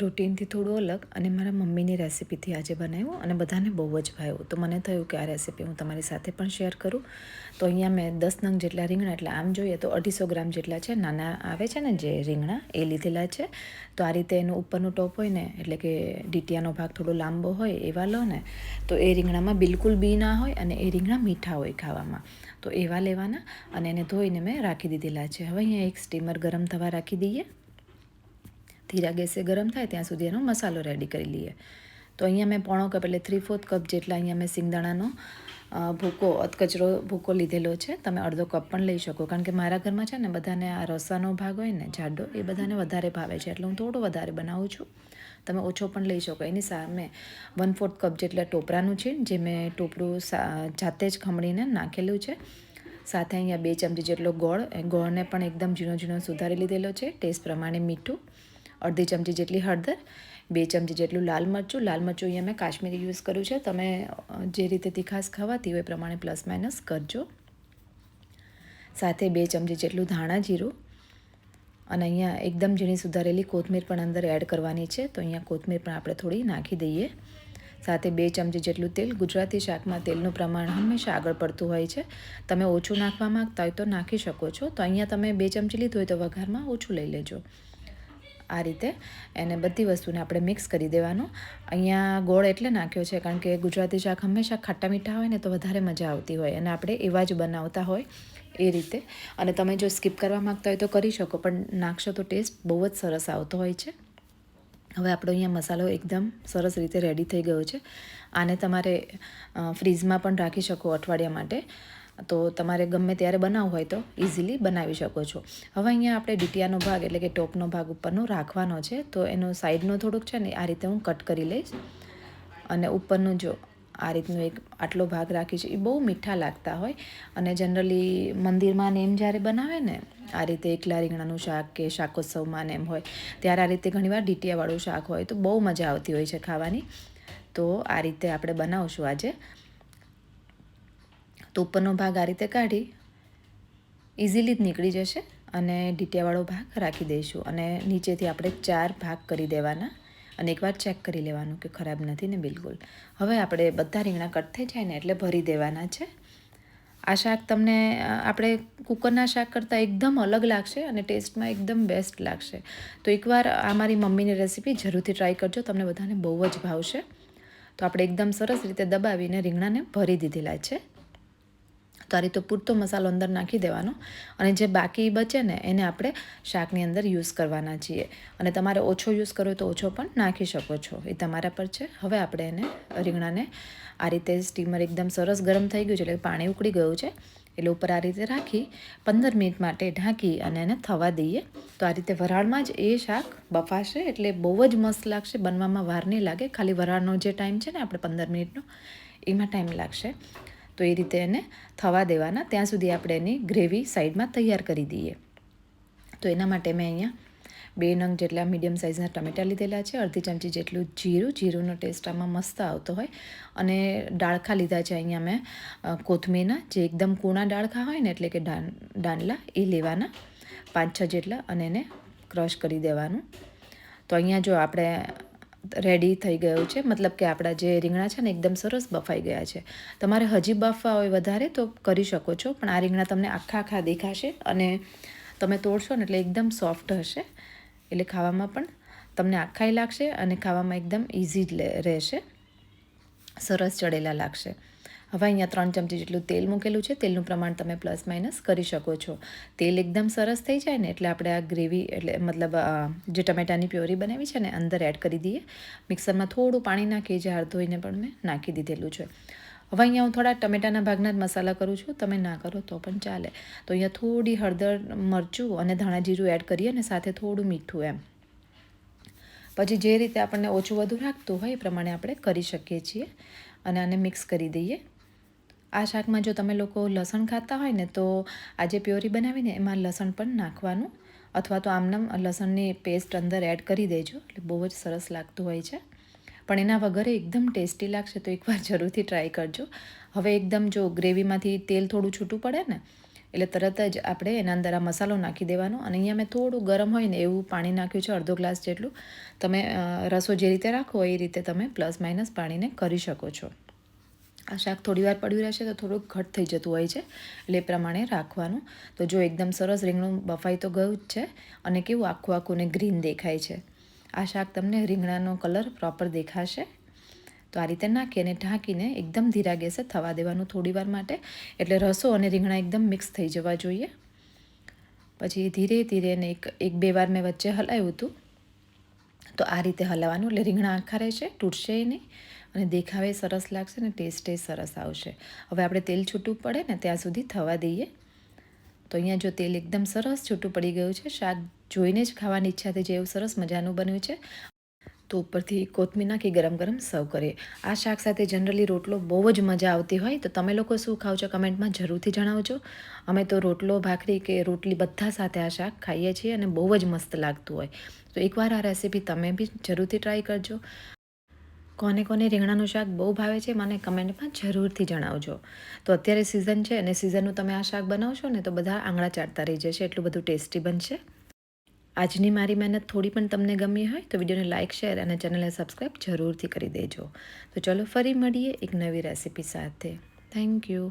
રૂટીનથી થોડું અલગ અને મારા મમ્મીની રેસિપીથી આજે બનાવ્યું અને બધાને બહુ જ ભાવ્યું. તો મને થયું કે આ રેસિપી હું તમારી સાથે પણ શેર કરું. તો અહીંયા મેં દસ નંગ જેટલા રીંગણા, એટલે આમ જોઈએ તો અઢીસો ગ્રામ જેટલા છે. નાના આવે છે ને જે રીંગણા, એ લીધેલા છે. તો આ રીતે એનું ઉપરનું ટોપ હોય ને, એટલે કે ડીટીયાનો ભાગ થોડો લાંબો હોય એવા લો ને, તો એ રીંગણામાં બિલકુલ બી ના હોય અને એ રીંગણા મીઠા હોય ખાવામાં. તો એવા લેવાના અને એને ધોઈને મેં રાખી દીધેલા છે. હવે અહીંયા એક સ્ટીમર ગરમ થવા રાખી દઈએ. ધીરા ગેસે ગરમ થાય ત્યાં સુધી એનો મસાલો રેડી કરી લઈએ. તો અહીંયા મેં પોણો કપ એટલે થ્રી ફોર્થ કપ જેટલા અહીંયા મેં સિંગદાણાનો ભૂકો, અધકચરો ભૂકો લીધેલો છે. તમે અડધો કપ પણ લઈ શકો. કારણ કે મારા ઘરમાં છે ને બધાને આ રસાનો ભાગ હોય ને, જાડો, એ બધાને વધારે ભાવે છે. એટલે હું થોડો વધારે બનાવું છું. તમે ઓછો પણ લઈ શકો. એની સામે વન ફોર્થ કપ જેટલા ટોપરાનું છે જે મેં ટોપરું જાતે જ ખમણીને નાખેલું છે. સાથે અહીંયા બે ચમચી જેટલો ગોળ. ગોળને પણ એકદમ ઝીણો ઝીણો સુધારી લીધેલો છે. ટેસ્ટ પ્રમાણે મીઠું. અડધી ચમચી જેટલી હળદર, બે ચમચી જેટલું લાલ મરચું. લાલ મરચું અહીંયા મેં કાશ્મીરી યુઝ કર્યું છે. તમે જે રીતે તીખાસ ખવાતી હોય એ પ્રમાણે પ્લસ માઇનસ કરજો. સાથે બે ચમચી જેટલું ધાણા જીરું. અને અહીંયા એકદમ ઝીણી સુધારેલી કોથમીર પણ અંદર એડ કરવાની છે. તો અહીંયા કોથમીર પણ આપણે થોડી નાખી દઈએ. સાથે બે ચમચી જેટલું તેલ. ગુજરાતી શાકમાં તેલનું પ્રમાણ હંમેશા આગળ પડતું હોય છે. તમે ઓછું નાખવા માગતા હોય તો નાખી શકો છો. તો અહીંયા તમે બે ચમચી લીધું હોય તો વઘારમાં ઓછું લઈ લેજો. આ રીતે એને બધી વસ્તુને આપણે મિક્સ કરી દેવાનું. અહીંયા ગોળ એટલે નાખ્યો છે, કારણ કે ગુજરાતી શાક હંમેશા ખાટા મીઠા હોય ને તો વધારે મજા આવતી હોય અને આપણે એવા જ બનાવતા હોય એ રીતે. અને તમે જો સ્કીપ કરવા માગતા હોય તો કરી શકો, પણ નાખશો તો ટેસ્ટ બહુ જ સરસ આવતો હોય છે. હવે આપણો અહીંયા મસાલો એકદમ સરસ રીતે રેડી થઈ ગયો છે. આને તમારે ફ્રીઝમાં પણ રાખી શકો અઠવાડિયા માટે. તો તમારે ગમે ત્યારે બનાવવું હોય તો ઇઝીલી બનાવી શકો છો. હવે અહીંયા આપણે ડીટીયાનો ભાગ એટલે કે ટોપનો ભાગ ઉપરનો રાખવાનો છે. તો એનો સાઈડનો થોડુંક છે ને આ રીતે હું કટ કરી લઈશ. અને ઉપરનું જો આ રીતનો એક આટલો ભાગ રાખીશ, એ બહુ મીઠા લાગતા હોય. અને જનરલી મંદિરમાં ને એમ જ્યારે બનાવે ને, આ રીતે એકલા રીંગણાનું શાક કે શાકોત્સવમાં ને એમ હોય, ત્યારે આ રીતે ઘણીવાર ડીટીયાવાળું શાક હોય તો બહુ મજા આવતી હોય છે ખાવાની. તો આ રીતે આપણે બનાવશું આજે. તો ઉપરનો ભાગ આ રીતે કાઢી ઇઝીલી જ નીકળી જશે અને ડીટિયાવાળો ભાગ રાખી દઈશું અને નીચેથી આપણે ચાર ભાગ કરી દેવાના અને એકવાર ચેક કરી લેવાનું કે ખરાબ નથી ને બિલકુલ. હવે આપણે બધા રીંગણા કટ થઈ જાય ને એટલે ભરી દેવાના છે. આ શાક તમને આપણે કુકરના શાક કરતાં એકદમ અલગ લાગશે અને ટેસ્ટમાં એકદમ બેસ્ટ લાગશે. તો એકવાર આ મારી મમ્મીની રેસીપી જરૂરથી ટ્રાય કરજો, તમને બધાને બહુ જ ભાવશે. તો આપણે એકદમ સરસ રીતે દબાવીને રીંગણાને ભરી દીધેલા છે. તો આ રીતે પૂરતો મસાલો અંદર નાખી દેવાનો. અને જે બાકી બચે ને, એને આપણે શાકની અંદર યુઝ કરવાના છીએ. અને તમારે ઓછો યુઝ કરવો તો ઓછો પણ નાખી શકો છો. એ તમારા પર છે. હવે આપણે એને રીંગણાને આ રીતે સ્ટીમર એકદમ સરસ ગરમ થઈ ગયું છે, એટલે પાણી ઉકળી ગયું છે. એટલે ઉપર આ રીતે રાખી, પંદર મિનિટ માટે ઢાંકી અને એને થવા દઈએ. તો આ રીતે વરાળમાં જ એ શાક બફાશે, એટલે બહુ જ મસ્ત લાગશે. બનવામાં વાર નહીં લાગે. ખાલી વરાળનો જે ટાઈમ છે ને, આપણે પંદર મિનિટનો, એમાં ટાઈમ લાગશે. તો એ રીતે એને થવા દેવાના. ત્યાં સુધી આપણે એની ગ્રેવી સાઈડમાં તૈયાર કરી દઈએ. તો એના માટે મેં અહીંયા બે નંગ જેટલા મીડિયમ સાઇઝના ટમેટા લીધેલા છે. અડધી ચમચી જેટલું જીરું. જીરુંનો ટેસ્ટ આમાં મસ્ત આવતો હોય. અને ડાળખા લીધા છે અહીંયા મેં કોથમીરના. જે એકદમ કૂણા ડાળખા હોય ને એટલે કે ડાંડલા, એ લેવાના. પાંચ છ જેટલા અને એને ક્રશ કરી દેવાનું. તો અહીંયા જો આપણે રેડી થઈ ગયું છે. મતલબ કે આપણા જે રીંગણા છે ને એકદમ સરસ બફાઈ ગયા છે. તમારે હજી બફવા હોય વધારે તો કરી શકો છો, પણ આ રીંગણા તમને આખા આખા દેખાશે અને તમે તોડશો ને એટલે એકદમ સોફ્ટ હશે. એટલે ખાવામાં પણ તમને આખાઈ લાગશે અને ખાવામાં એકદમ ઇઝી રહેશે. સરસ ચડેલા લાગશે. હવે અહીંયા ત્રણ ચમચી જેટલું તેલ મૂકેલું છે. તેલનું પ્રમાણ તમે પ્લસ માઇનસ કરી શકો છો. તેલ એકદમ સરસ થઈ જાય ને એટલે આપણે આ ગ્રેવી એટલે મતલબ જે ટમેટાની પ્યોરી બનાવી છે ને અંદર એડ કરી દઈએ. મિક્સરમાં થોડું પાણી નાખી, જે હાથ ધોઈને પણ મેં નાખી દીધેલું છે. હવે અહીંયા હું થોડા ટમેટાના ભાગના જ મસાલા કરું છું. તમે ના કરો તો પણ ચાલે. તો અહીંયા થોડી હળદર, મરચું અને ધાણા જીરું એડ કરીએ અને સાથે થોડું મીઠું એમ. પછી જે રીતે આપણને ઓછું વધુ રાખતું હોય એ પ્રમાણે આપણે કરી શકીએ છીએ. અને આને મિક્સ કરી દઈએ. આ શાકમાં જો તમે લોકો લસણ ખાતા હોય ને, તો આ જે પ્યોરી બનાવીને એમાં લસણ પણ નાખવાનું અથવા તો આમનામ લસણની પેસ્ટ અંદર એડ કરી દેજો, એટલે બહુ જ સરસ લાગતું હોય છે. પણ એના વગરે એકદમ ટેસ્ટી લાગશે તો એકવાર જરૂરથી ટ્રાય કરજો. હવે એકદમ જો ગ્રેવીમાંથી તેલ થોડું છૂટું પડે ને, એટલે તરત જ આપણે એના અંદર આ મસાલો નાખી દેવાનો. અને અહીંયા મેં થોડું ગરમ હોય ને એવું પાણી નાખ્યું છે, અડધો ગ્લાસ જેટલું. તમે રસો જે રીતે રાખો એ રીતે તમે પ્લસ માઇનસ પાણીને કરી શકો છો. આ શાક થોડી વાર પડ્યું રહેશે તો થોડુંક ઘટ થઈ જતું હોય છે, એટલે એ પ્રમાણે રાખવાનું. તો જો એકદમ સરસ રીંગણું બફાઈ તો ગયું જ છે, અને કેવું આખું આખું ને ગ્રીન દેખાય છે. આ શાક તમને રીંગણાનો કલર પ્રોપર દેખાશે. તો આ રીતે નાખી અને ઢાંકીને એકદમ ધીરા ગેસે થવા દેવાનું થોડી વાર માટે, એટલે રસો અને રીંગણા એકદમ મિક્સ થઈ જવા જોઈએ. પછી ધીરે ધીરે ને એક એક બે વાર મેં વચ્ચે હલાવ્યું હતું. તો આ રીતે હલાવવાનું, એટલે રીંગણા આખા રહેશે, તૂટશે નહીં. અને દેખાવે સરસ લાગશે ને ટેસ્ટે સરસ આવશે. હવે આપણે તેલ છૂટું પડે ને ત્યાં સુધી થવા દઈએ. તો અહીંયા જો તેલ એકદમ સરસ છૂટું પડી ગયું છે, શાક જોઈને જ ખાવાની ઈચ્છા થઈ જાય એવું સરસ મજાનું બન્યું છે. તો ઉપરથી કોથમીર નાખી ગરમ ગરમ સર્વ કરીએ. આ શાક સાથે જનરલી રોટલો બહુ જ મજા આવતી હોય, તો તમે લોકો શું ખાવ છો કમેન્ટમાં જરૂરથી જણાવજો. અમે તો રોટલો, ભાખરી કે રોટલી બધા સાથે આ શાક ખાઈએ છીએ અને બહુ જ મસ્ત લાગતું હોય. તો એકવાર આ રેસીપી તમે બી જરૂરથી ટ્રાય કરજો. કોને કોને રીંગણાનું શાક બહુ ભાવે છે, મને કમેન્ટમાં જરૂરથી જણાવજો. તો અત્યારે સિઝન છે અને સિઝનનું તમે આ શાક બનાવશો ને તો બધા આંગળા ચાટતા રહી જશે, એટલું બધું ટેસ્ટી બનશે. આજની મારી મહેનત થોડી પણ તમને ગમી હોય તો વિડીયોને લાઇક શેર અને ચેનલને સબસ્ક્રાઈબ જરૂરથી કરી દેજો. તો ચલો ફરી મળીએ એક નવી રેસીપી સાથે. Thank you